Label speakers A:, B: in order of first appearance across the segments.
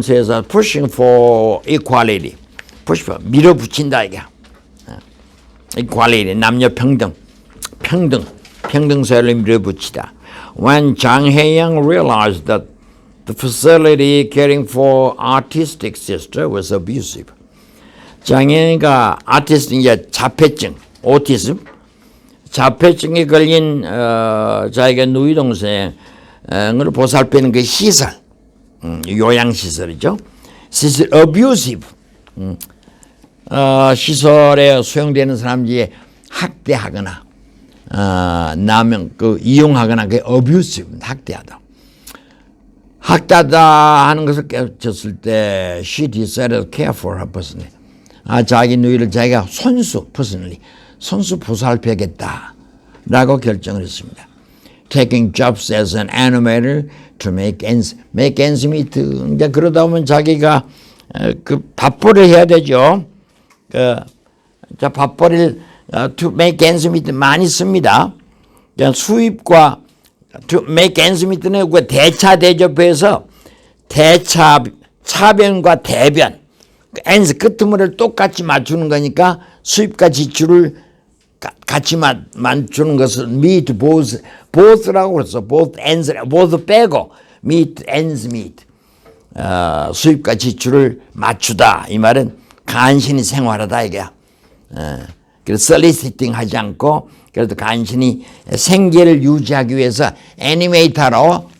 A: 언론사에서 pushing for equality, push for 밀어붙인다 이게. 어, equality 남녀 평등, 평등, 평등 사회를 밀어붙이다. When Jang Hae-young realized that the facility caring for autistic sister was abusive. 장애가 아티스트 이제 자폐증, 오티즘, 자폐증에 걸린 어, 자기가 누이 동생을 보살피는 그 시설, 음, 요양 시설이죠. 시설 abusive. 음, 어, 시설에 수용되는 사람들이 학대하거나 어, 남용 그 이용하거나 그 abusive 학대하다. 학대하다 하는 것을 깨쳤을 때 she decided care for her personally. 아 자기 누이를 자기가 손수 personally 손수 보살펴야겠다 라고 결정을 했습니다. Taking jobs as an animator to make ends make ends meet. 그러니까 그러다 보면 자기가 어, 그 밥벌이를 해야 되죠. 그, 자 밥벌이를 어, to make ends meet 많이 씁니다. 수입과 to make ends meet는 그 대차 대접해서 대차 차변과 대변 그 ends 끄트물을 똑같이 맞추는 거니까 수입과 지출을 가- 같이 맞, 맞추는 것을 meet both both라고 그랬어 both ends both 빼고 meet ends meet 어, 수입과 지출을 맞추다 이 말은 간신히 생활하다 이게야. 어, 그래서 soliciting 하지 않고 그래도 간신히 생계를 유지하기 위해서 애니메이터로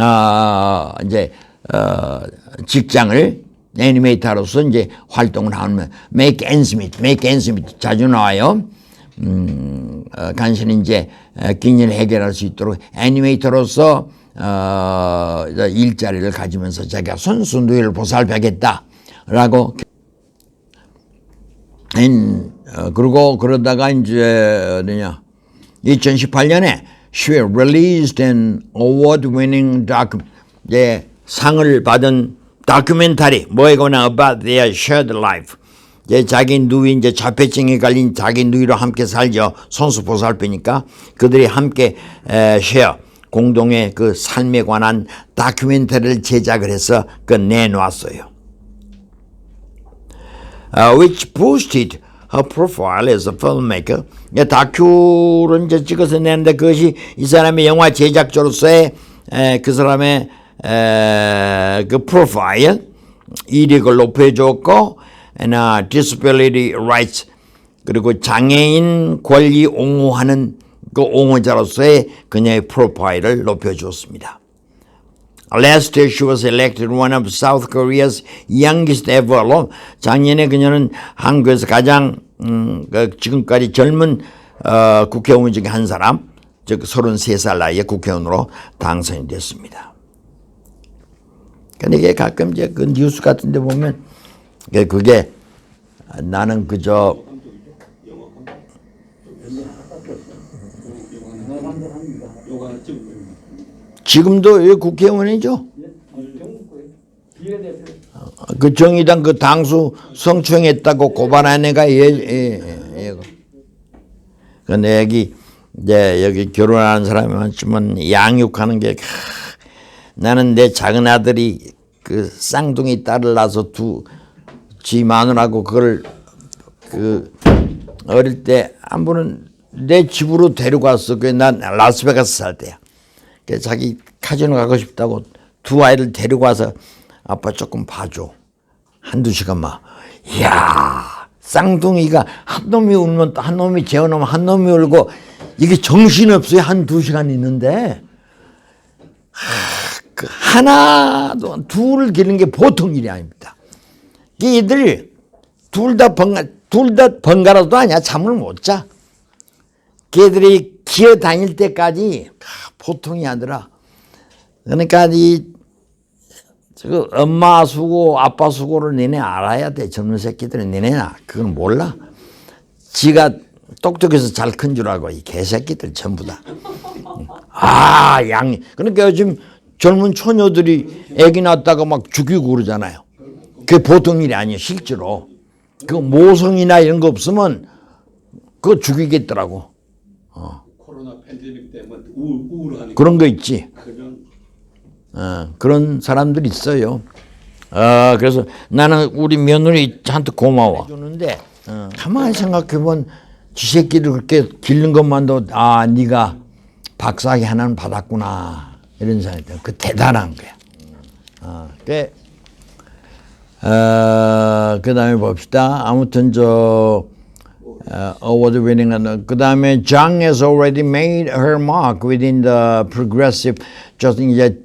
A: 어, 이제 어, 직장을 애니메이터로서 이제 활동을 하면 make ends meet, make ends meet 자주 나와요. 음, 어, 간신히 이제 어, 긴일 해결할 수 있도록. 애니메이터로서 어, 일자리를 가지면서 자기가 손수 누이를 보살펴야겠다라고 인, 어, 그리고 그러다가 이제 어디냐. 2018년에 she released an award-winning doc 이제 상을 받은 다큐멘터리. 뭐이거나 about their shared life 이제 자기 누이 이제 자폐증에 걸린 자기 누이로 함께 살죠 손수 보살피니까 그들이 함께 에, 쉐어 공동의 그 삶에 관한 다큐멘터리를 제작을 해서 그 내놓았어요. uh, which boosted her profile as a filmmaker. 이 다큐를 이제 찍어서 내는데 그것이 이 사람의 영화 제작자로서의 에, 그 사람의 에, 그 프로파일 이력을 높여줬고, and uh, disability rights 그리고 장애인 권리 옹호하는 그 옹호자로서의 그녀의 프로파일을 높여주었습니다. Last year she was elected one of South Korea's youngest ever. 작년에 그녀는 한국에서 가장 음, 그 지금까지 젊은 어, 국회의원 중에 한 사람, 즉 33살 나이에 국회의원으로 당선이 됐습니다. 근데 이게 가끔 이제 그 뉴스 같은 데 보면 그게- 그게 나는 그저 지금도 왜 국회의원이죠? 그 정의당 그 당수 성추행했다고 고발한 애가 얘, 얘, 얘. 근데 여기 이제 여기 결혼하는 사람이 많지만 양육하는 게 크, 나는 내 작은 아들이 그 쌍둥이 딸을 낳아서 두 지 마누라고 그걸 그 어릴 때 한 번은 내 집으로 데리고 왔어. 그난 라스베가스 살 때야. 그 자기 카지노 가고 싶다고 두 아이를 데리고 와서 아빠 조금 봐줘. 한두 시간만. 이야, 쌍둥이가 한 놈이 울면 또 한 놈이 재워놓으면 한 놈이 울고 이게 정신없어요. 한 두 시간 있는데. 하, 그 하나도, 둘을 기르는 게 보통 일이 아닙니다. 얘들 둘 다 번가, 둘 다 번갈아도 아니야. 잠을 못 자. 걔들이 기어 다닐 때까지 아, 보통이 아니라. 그러니까 이 저거 엄마 수고 아빠 수고를 니네 알아야 돼. 젊은 새끼들은 니네나 그건 몰라. 지가 똑똑해서 잘 큰 줄 알고 이 개새끼들 전부 다 아 양 그러니까 요즘 젊은 처녀들이 애기 낳았다가 막 죽이고 그러잖아요 그게 보통 일이 아니에요 실제로 그 모성이나 이런 거 없으면 그거 죽이겠더라고
B: 코로나 팬데믹 때문에 우울, 우울하니까
A: 그런 거 있지
B: 그냥
A: 어, 그런 사람들 있어요. 어, 그래서 나는 우리 며느리 잔뜩 고마워. 주는데 어, 가만히 생각해보면 지 새끼를 그렇게 기른 것만도 아 네가 박사학위 하나는 받았구나 이런 생각이 들어. 그 대단한 거야. 어, 그, 어, 그 다음에 봅시다. 아무튼 저 어, award winning 그 다음에 Zhang has already made her mark within the progressive just 이제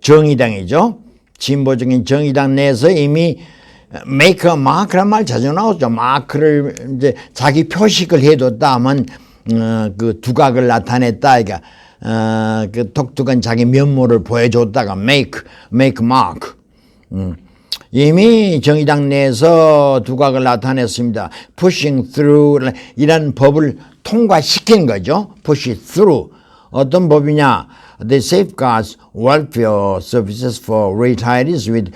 A: 정의당이죠. 진보적인 정의당 내에서 이미 make a mark란 말 자주 나오죠. 마크를 이제 자기 표식을 해뒀다 하면 어, 그 두각을 나타냈다. 그러니까 어, 그 독특한 자기 면모를 보여줬다가 make make mark. 음. 이미 정의당 내에서 두각을 나타냈습니다. pushing through 이란 법을 통과시킨 거죠. push through. 어떤 법이냐? The safeguards welfare services for retirees with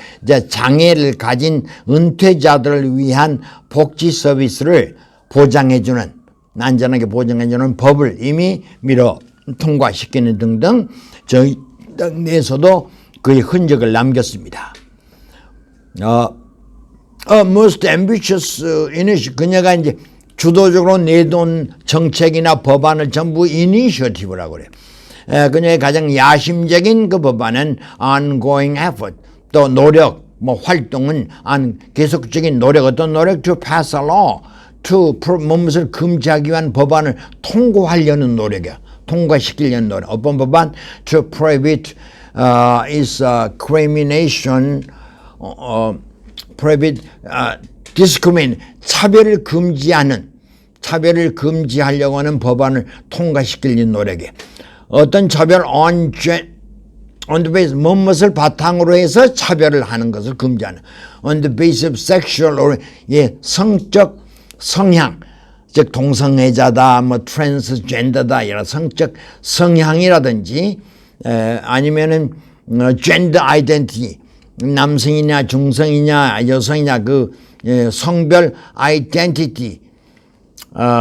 A: 장애를 가진 은퇴자들을 위한 복지 서비스를 보장해주는 안전하게 보장해주는 법을 이미 밀어 통과시키는 등등 정의당 내에서도 그의 흔적을 남겼습니다. 어, 어, most ambitious initiative. 그녀가 이제 주도적으로 내돈 정책이나 법안을 전부 이니셔티브라고 그래요. 에, 그녀의 가장 야심적인 그 법안은 ongoing effort, 또 노력, 뭐 활동은 안 계속적인 노력, 어떤 노력 to pass a law, to 무엇을 금지하기 위한 법안을 통과하려는 노력이야. 통과시키려는 노력. 어떤 법안? to prohibit uh, is uh, crimination 어, 어, prohibit 아, discriminate 차별을 금지하는 차별을 금지하려고 하는 법안을 통과시키려는 노력에 어떤 차별 on, on the basis 무엇을 바탕으로 해서 차별을 하는 것을 금지하는 on the basis of sexual or 예, 성적 성향 즉 동성애자다 뭐 트랜스젠더다 이런 성적 성향이라든지 에, 아니면은 어, 젠더 아이덴티티 남성이냐 중성이냐 여성이냐 그 예, 성별 아이덴티티 어,의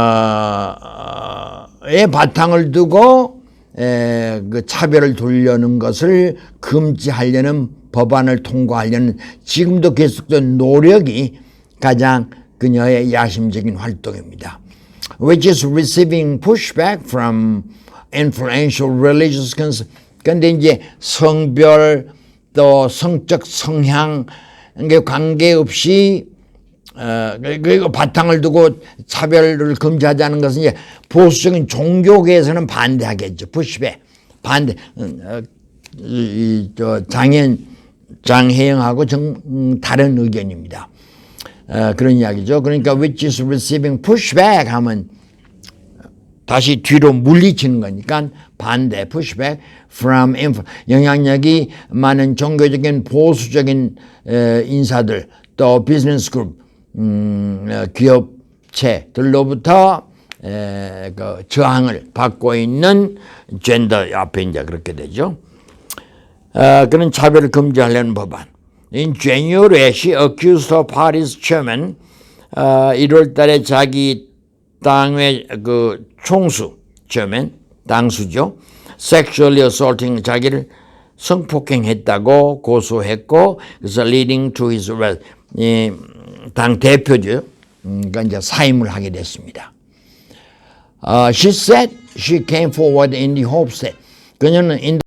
A: 바탕을 두고 에, 그 차별을 두려는 것을 금지하려는 법안을 통과하려는 지금도 계속된 노력이 가장 그녀의 야심적인 활동입니다. Which is receiving pushback from influential religious. 근데 이제 성별 또 성적 성향 에 관계없이 어, 그리고 바탕을 두고 차별을 금지하자는 것은 이제 보수적인 종교계에서는 반대하겠죠. 부시배 반대. 어, 이, 이, 저 장현 장혜영하고 정, 음, 다른 의견입니다. 어, 그런 이야기죠. 그러니까 which is receiving pushback 하면 다시 뒤로 물리치는 거니까 반대 pushback from 영향력이 많은 종교적인 보수적인 에, 인사들 또 비즈니스 그룹 음, 어, 기업체들로부터 에, 그 저항을 받고 있는 젠더 앞에 이제 그렇게 되죠. 어, 그런 차별을 금지하려는 법안. In January, she accused her party's chairman, 어, 1월 달에 자기 당의 그 총수, chairman, 당수죠. sexually assaulting 자기를 성폭행했다고 고소했고, 그래서 leading to his arrest. 이, 당 대표죠. 음, 그러니까 이제 사임을 하게 됐습니다. Uh, she said she came forward in the hopes that 그녀는 in